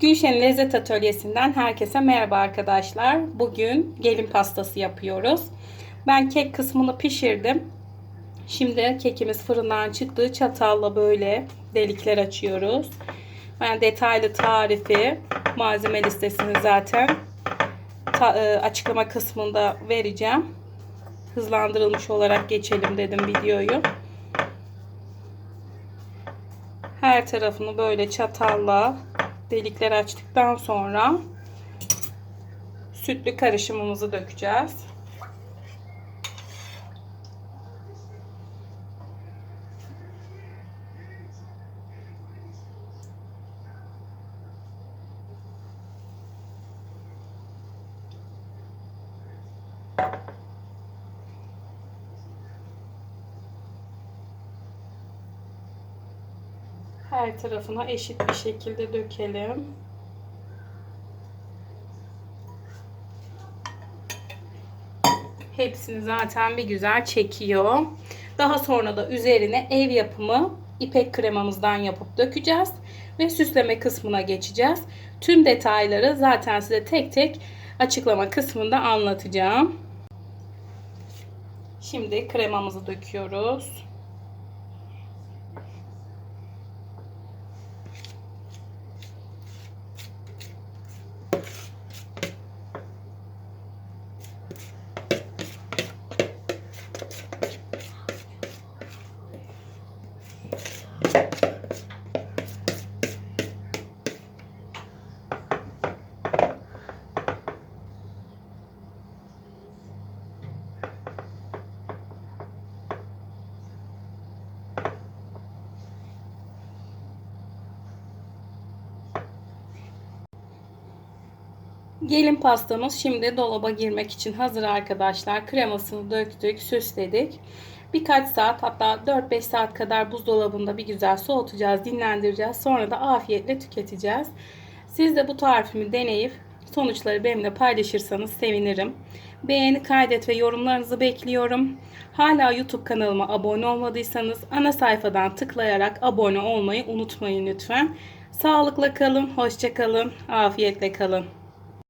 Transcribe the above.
Gülşen Lezzet Atölyesi'nden herkese merhaba arkadaşlar. Bugün gelin pastası yapıyoruz. Ben kek kısmını pişirdim. Şimdi kekimiz fırından çıktığı çatalla böyle delikler açıyoruz. Ben detaylı tarifi, malzeme listesini zaten e, açıklama kısmında vereceğim. Hızlandırılmış olarak geçelim dedim videoyu. Her tarafını böyle çatalla delikler açtıktan sonra sütlü karışımımızı dökeceğiz. Her tarafına eşit bir şekilde dökelim. Hepsini zaten bir güzel çekiyor. Daha sonra da üzerine ev yapımı ipek kremamızdan yapıp dökeceğiz. Ve süsleme kısmına geçeceğiz. Tüm detayları zaten size tek tek açıklama kısmında anlatacağım. Şimdi kremamızı döküyoruz. Gelin pastamız şimdi dolaba girmek için hazır arkadaşlar. Kremasını döktük, süsledik. Birkaç saat hatta 4-5 saat kadar buzdolabında bir güzel soğutacağız, dinlendireceğiz. Sonra da afiyetle tüketeceğiz. Siz de bu tarifimi deneyip sonuçları benimle paylaşırsanız sevinirim. Beğeni, kaydet ve yorumlarınızı bekliyorum. Hala YouTube kanalıma abone olmadıysanız ana sayfadan tıklayarak abone olmayı unutmayın lütfen. Sağlıkla kalın, hoşça kalın, afiyetle kalın.